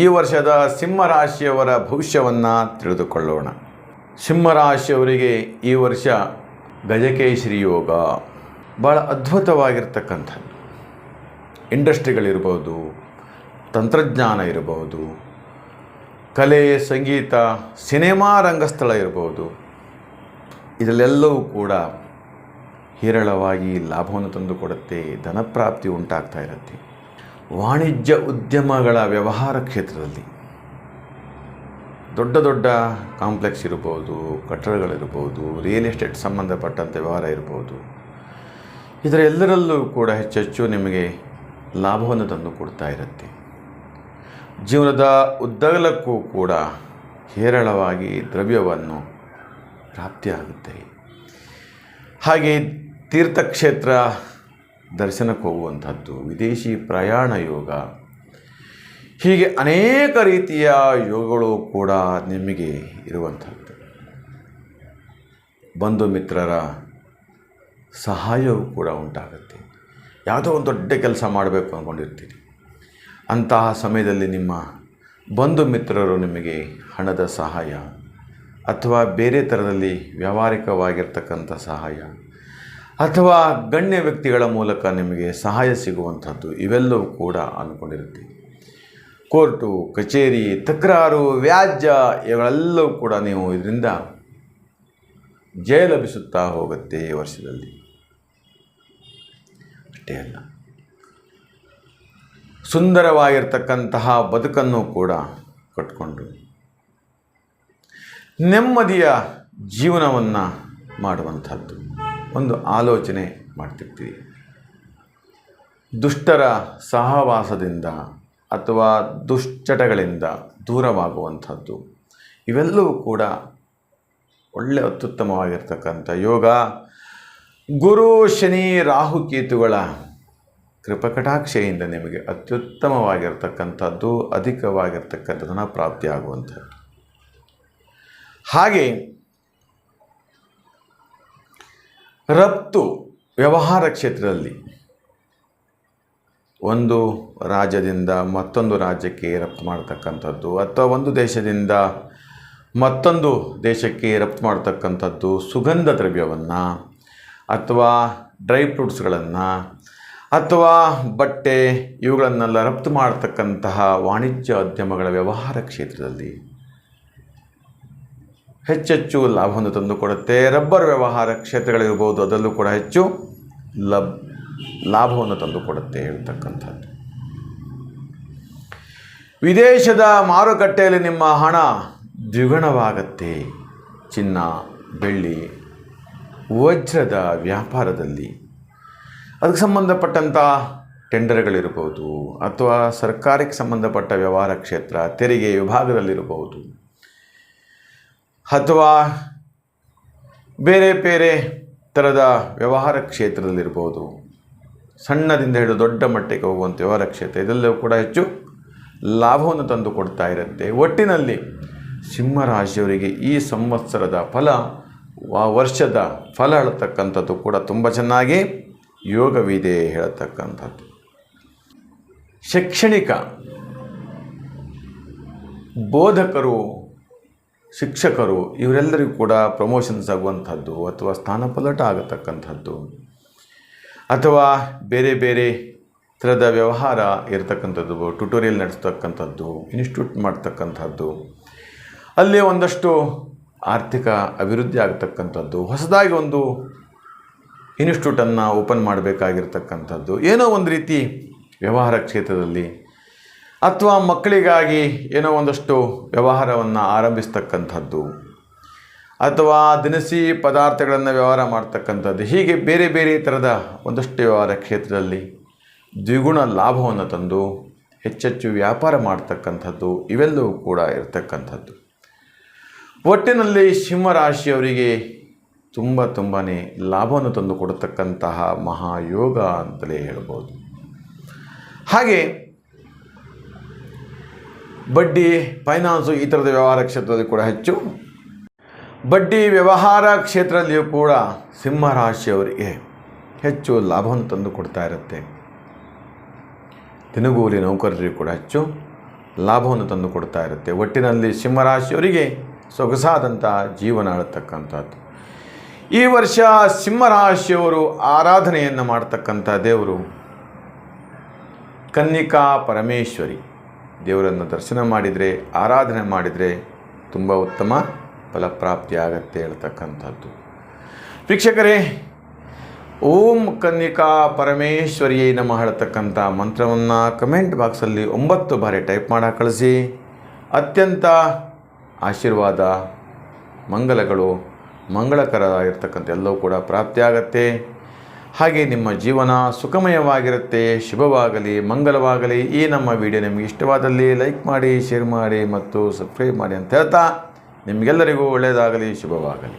ಈ ವರ್ಷದ ಸಿಂಹರಾಶಿಯವರ ಭವಿಷ್ಯವನ್ನು ತಿಳಿದುಕೊಳ್ಳೋಣ. ಸಿಂಹರಾಶಿಯವರಿಗೆ ಈ ವರ್ಷ ಗಜಕೇಶರಿ ಯೋಗ ಭಾಳ ಅದ್ಭುತವಾಗಿರ್ತಕ್ಕಂಥದ್ದು. ಇಂಡಸ್ಟ್ರಿಗಳಿರ್ಬೋದು, ತಂತ್ರಜ್ಞಾನ ಇರಬಹುದು ಕಲೆ, ಸಂಗೀತ, ಸಿನಿಮಾ ರಂಗಸ್ಥಳ ಇರ್ಬೋದು, ಇದರಲ್ಲೆಲ್ಲವೂ ಕೂಡ ಹೇರಳವಾಗಿ ಲಾಭವನ್ನು ತಂದುಕೊಡುತ್ತೆ, ಧನಪ್ರಾಪ್ತಿ ಉಂಟಾಗ್ತಾ ಇರುತ್ತೆ. ವಾಣಿಜ್ಯ ಉದ್ಯಮಗಳ ವ್ಯವಹಾರ ಕ್ಷೇತ್ರದಲ್ಲಿ ದೊಡ್ಡ ದೊಡ್ಡ ಕಾಂಪ್ಲೆಕ್ಸ್ ಇರ್ಬೋದು, ಕಟ್ಟಡಗಳಿರ್ಬೋದು ರಿಯಲ್ ಎಸ್ಟೇಟ್ ಸಂಬಂಧಪಟ್ಟಂಥ ವ್ಯವಹಾರ ಇರ್ಬೋದು. ಇದರ ಎಲ್ಲರಲ್ಲೂ ಕೂಡ ಹೆಚ್ಚೆಚ್ಚು ನಿಮಗೆ ಲಾಭವನ್ನು ತಂದು ಕೊಡ್ತಾ ಇರುತ್ತೆ. ಜೀವನದ ಉದ್ದಗಲಕ್ಕೂ ಕೂಡ ಹೇರಳವಾಗಿ ದ್ರವ್ಯವನ್ನು ಪ್ರಾಪ್ತಿಯಾಗುತ್ತೆ. ಹಾಗೆ ತೀರ್ಥಕ್ಷೇತ್ರ ದರ್ಶನಕ್ಕೆ ಹೋಗುವಂಥದ್ದು, ವಿದೇಶಿ ಪ್ರಯಾಣ ಯೋಗ. ಹೀಗೆ ಅನೇಕ ರೀತಿಯ ಯೋಗಗಳು ಕೂಡ ನಿಮಗೆ ಇರುವಂಥದ್ದು. ಬಂಧು ಮಿತ್ರರ ಸಹಾಯವೂ ಕೂಡ ಉಂಟಾಗುತ್ತೆ. ಯಾವುದೋ ಒಂದು ದೊಡ್ಡ ಕೆಲಸ ಮಾಡಬೇಕು ಅಂದ್ಕೊಂಡಿರ್ತೀರಿ. ಅಂತಹ ಸಮಯದಲ್ಲಿ ನಿಮ್ಮ ಬಂಧು ಮಿತ್ರರು ನಿಮಗೆ ಹಣದ ಸಹಾಯ ಅಥವಾ ಬೇರೆ ಥರದಲ್ಲಿ ವ್ಯಾವಹಾರಿಕವಾಗಿರ್ತಕ್ಕಂಥ ಸಹಾಯ ಅಥವಾ ಗಣ್ಯ ವ್ಯಕ್ತಿಗಳ ಮೂಲಕ ನಿಮಗೆ ಸಹಾಯ ಸಿಗುವಂಥದ್ದು ಇವೆಲ್ಲವೂ ಕೂಡ ಅಂದ್ಕೊಂಡಿರುತ್ತೆ. ಕೋರ್ಟು, ಕಚೇರಿ, ತಕರಾರು, ವ್ಯಾಜ್ಯ ಇವೆಲ್ಲವೂ ಕೂಡ ನೀವು ಇದರಿಂದ ಜಯ ಲಭಿಸುತ್ತಾ ಹೋಗುತ್ತೆ ಈ ವರ್ಷದಲ್ಲಿ. ಅಷ್ಟೇ ಅಲ್ಲ. ಸುಂದರವಾಗಿರ್ತಕ್ಕಂತಹ ಬದುಕನ್ನು ಕೂಡ ಕಟ್ಕೊಂಡು ನೆಮ್ಮದಿಯ ಜೀವನವನ್ನು ಮಾಡುವಂಥದ್ದು. ಒಂದು ಆಲೋಚನೆ ಮಾಡ್ತಿರ್ತೀವಿ. ದುಷ್ಟರ ಸಹವಾಸದಿಂದ ಅಥವಾ ದುಶ್ಚಟಗಳಿಂದ ದೂರವಾಗುವಂಥದ್ದು. ಇವೆಲ್ಲವೂ ಕೂಡ ಒಳ್ಳೆ ಅತ್ಯುತ್ತಮವಾಗಿರ್ತಕ್ಕಂಥ ಯೋಗ. ಗುರು, ಶನಿ ರಾಹುಕೇತುಗಳ ಕೃಪಕಟಾಕ್ಷೆಯಿಂದ ನಿಮಗೆ ಅತ್ಯುತ್ತಮವಾಗಿರ್ತಕ್ಕಂಥದ್ದು ಅಧಿಕವಾಗಿರ್ತಕ್ಕಂಥ ಧನ ಪ್ರಾಪ್ತಿಯಾಗುವಂಥದ್ದು ಹಾಗೆ ರಫ್ತು ವ್ಯವಹಾರ ಕ್ಷೇತ್ರದಲ್ಲಿ ಒಂದು ರಾಜ್ಯದಿಂದ ಮತ್ತೊಂದು ರಾಜ್ಯಕ್ಕೆ ರಫ್ತು ಮಾಡ್ತಕ್ಕಂಥದ್ದು ಅಥವಾ ಒಂದು ದೇಶದಿಂದ ಮತ್ತೊಂದು ದೇಶಕ್ಕೆ ರಫ್ತು ಮಾಡ್ತಕ್ಕಂಥದ್ದು ಸುಗಂಧ ದ್ರವ್ಯವನ್ನು ಅಥವಾ ಡ್ರೈ ಫ್ರೂಟ್ಸ್ಗಳನ್ನು ಅಥವಾ ಬಟ್ಟೆ ಇವುಗಳನ್ನೆಲ್ಲ ರಫ್ತು ಮಾಡ್ತಕ್ಕಂತಹ ವಾಣಿಜ್ಯ ಉದ್ಯಮಗಳ ವ್ಯವಹಾರ ಕ್ಷೇತ್ರದಲ್ಲಿ ಹೆಚ್ಚೆಚ್ಚು ಲಾಭವನ್ನು ತಂದುಕೊಡುತ್ತೆ ರಬ್ಬರ್ ವ್ಯವಹಾರ ಕ್ಷೇತ್ರಗಳಿರ್ಬೋದು ಅದರಲ್ಲೂ ಕೂಡ ಹೆಚ್ಚು ಲಬ್, ಲಾಭವನ್ನು ತಂದುಕೊಡುತ್ತೆ ಹೇಳ್ತಕ್ಕಂಥದ್ದು. ವಿದೇಶದ ಮಾರುಕಟ್ಟೆಯಲ್ಲಿ ನಿಮ್ಮ ಹಣ ದ್ವಿಗುಣವಾಗತ್ತೆ. ಚಿನ್ನ, ಬೆಳ್ಳಿ, ವಜ್ರದ ವ್ಯಾಪಾರದಲ್ಲಿ. ಅದಕ್ಕೆ ಸಂಬಂಧಪಟ್ಟಂಥ ಟೆಂಡರ್ಗಳಿರ್ಬೋದು, ಅಥವಾ ಸರ್ಕಾರಕ್ಕೆ ಸಂಬಂಧಪಟ್ಟ ವ್ಯವಹಾರ ಕ್ಷೇತ್ರ, ತೆರಿಗೆ ವಿಭಾಗದಲ್ಲಿರಬಹುದು ಅಥವಾ ಬೇರೆ ಬೇರೆ ಥರದ ವ್ಯವಹಾರ ಕ್ಷೇತ್ರದಲ್ಲಿರ್ಬೋದು. ಸಣ್ಣದಿಂದ ಹಿಡಿದು ದೊಡ್ಡ ಮಟ್ಟಕ್ಕೆ ಹೋಗುವಂಥ ವ್ಯವಹಾರ ಕ್ಷೇತ್ರ, ಇದೆಲ್ಲವೂ ಕೂಡ ಹೆಚ್ಚು ಲಾಭವನ್ನು ತಂದು ಕೊಡ್ತಾ ಇರುತ್ತೆ. ಒಟ್ಟಿನಲ್ಲಿ ಸಿಂಹರಾಶಿಯವರಿಗೆ ಈ ಸಂವತ್ಸರದ ಫಲ ವರ್ಷದ ಫಲ ಹೇಳ್ತಕ್ಕಂಥದ್ದು ಕೂಡ ತುಂಬ ಚೆನ್ನಾಗಿ ಯೋಗವಿದೆ ಹೇಳತಕ್ಕಂಥದ್ದು. ಶೈಕ್ಷಣಿಕ ಬೋಧಕರು ಶಿಕ್ಷಕರು ಇವರೆಲ್ಲರಿಗೂ ಕೂಡ ಪ್ರಮೋಷನ್ಸ್ ಆಗುವಂಥದ್ದು ಅಥವಾ ಸ್ಥಾನಪಲಟ ಆಗತಕ್ಕಂಥದ್ದು. ಅಥವಾ ಬೇರೆ ಬೇರೆ ಥರದ ವ್ಯವಹಾರ ಇರತಕ್ಕಂಥದ್ದು ಟ್ಯುಟೋರಿಯಲ್ ನಡೆಸ್ತಕ್ಕಂಥದ್ದು ಇನ್ಸ್ಟಿಟ್ಯೂಟ್ ಮಾಡ್ತಕ್ಕಂಥದ್ದು. ಅಲ್ಲೇ ಒಂದಷ್ಟು ಆರ್ಥಿಕ ಅಭಿವೃದ್ಧಿ ಆಗತಕ್ಕಂಥದ್ದು, ಹೊಸದಾಗಿ ಒಂದು ಇನ್ಸ್ಟಿಟ್ಯೂಟನ್ನು ಓಪನ್ ಮಾಡಬೇಕಾಗಿರ್ತಕ್ಕಂಥದ್ದು. ಏನೋ ಒಂದು ರೀತಿ ವ್ಯವಹಾರ ಕ್ಷೇತ್ರದಲ್ಲಿ ಅಥವಾ ಮಕ್ಕಳಿಗಾಗಿ ಏನೋ ಒಂದಷ್ಟು ವ್ಯವಹಾರವನ್ನು ಆರಂಭಿಸ್ತಕ್ಕಂಥದ್ದು, ಅಥವಾ ದಿನಸಿ ಪದಾರ್ಥಗಳನ್ನು ವ್ಯವಹಾರ ಮಾಡ್ತಕ್ಕಂಥದ್ದು, ಹೀಗೆ ಬೇರೆ ಬೇರೆ ಥರದ ಒಂದಷ್ಟು ವ್ಯವಹಾರ ಕ್ಷೇತ್ರದಲ್ಲಿ ದ್ವಿಗುಣ ಲಾಭವನ್ನು ತಂದು ಹೆಚ್ಚೆಚ್ಚು ವ್ಯಾಪಾರ ಮಾಡ್ತಕ್ಕಂಥದ್ದು, ಇವೆಲ್ಲವೂ ಕೂಡ ಇರತಕ್ಕಂಥದ್ದು. ಒಟ್ಟಿನಲ್ಲಿ ಸಿಂಹರಾಶಿಯವರಿಗೆ ತುಂಬ ತುಂಬಾ ಲಾಭವನ್ನು ತಂದು ಕೊಡತಕ್ಕಂತಹ ಮಹಾಯೋಗ ಅಂತಲೇ ಹೇಳ್ಬೋದು. ಹಾಗೆ ಬಡ್ಡಿ, ಫೈನಾನ್ಸು ಈ ಥರದ ವ್ಯವಹಾರ ಕ್ಷೇತ್ರದಲ್ಲಿ ಕೂಡ ಹೆಚ್ಚು. ಬಡ್ಡಿ ವ್ಯವಹಾರ ಕ್ಷೇತ್ರದಲ್ಲಿಯೂ ಕೂಡ ಸಿಂಹರಾಶಿಯವರಿಗೆ ಹೆಚ್ಚು ಲಾಭವನ್ನು ತಂದು ಕೊಡ್ತಾ ಇರುತ್ತೆ. ದಿನಗೂಲಿ ನೌಕರರಿಗೆ ಕೂಡ ಹೆಚ್ಚು ಲಾಭವನ್ನು ತಂದು ಕೊಡ್ತಾ ಇರುತ್ತೆ. ಒಟ್ಟಿನಲ್ಲಿ ಸಿಂಹರಾಶಿಯವರಿಗೆ ಸೊಗಸಾದಂತಹ ಜೀವನ ಆಳತಕ್ಕಂಥದ್ದು. ಈ ವರ್ಷ ಸಿಂಹರಾಶಿಯವರು ಆರಾಧನೆಯನ್ನು ಮಾಡ್ತಕ್ಕಂಥ ದೇವರು ಕನ್ನಿಕಾ ಪರಮೇಶ್ವರಿ. ದೇವರನ್ನು ದರ್ಶನ ಮಾಡಿದರೆ, ಆರಾಧನೆ ಮಾಡಿದರೆ ತುಂಬ ಉತ್ತಮ ಫಲಪ್ರಾಪ್ತಿ ಆಗತ್ತೆ ಹೇಳ್ತಕ್ಕಂಥದ್ದು. ವೀಕ್ಷಕರೇ, ಓಂ ಕನ್ನಿಕಾ ಪರಮೇಶ್ವರಿಯೇ ನಮ್ಮ ಹೇಳ್ತಕ್ಕಂಥ ಮಂತ್ರವನ್ನು ಕಮೆಂಟ್ ಬಾಕ್ಸಲ್ಲಿ ಒಂಬತ್ತು ಬಾರಿ ಟೈಪ್ ಮಾಡಿ ಕಳಿಸಿ. ಅತ್ಯಂತ ಆಶೀರ್ವಾದ, ಮಂಗಲಗಳು, ಮಂಗಳಕರ ಇರತಕ್ಕಂಥ ಎಲ್ಲವೂ ಕೂಡ ಪ್ರಾಪ್ತಿಯಾಗತ್ತೆ ಹಾಗೆ ನಿಮ್ಮ ಜೀವನ ಸುಖಮಯವಾಗಿರುತ್ತೆ, ಶುಭವಾಗಲಿ, ಮಂಗಲವಾಗಲಿ. ಈ ನಮ್ಮ ವಿಡಿಯೋ ನಿಮಗೆ ಇಷ್ಟವಾದಲ್ಲಿ ಲೈಕ್ ಮಾಡಿ, ಶೇರ್ ಮಾಡಿ ಮತ್ತು ಸಬ್ಸ್ಕ್ರೈಬ್ ಮಾಡಿ ಅಂತ ಹೇಳ್ತಾ ನಿಮಗೆಲ್ಲರಿಗೂ ಒಳ್ಳೆಯದಾಗಲಿ, ಶುಭವಾಗಲಿ.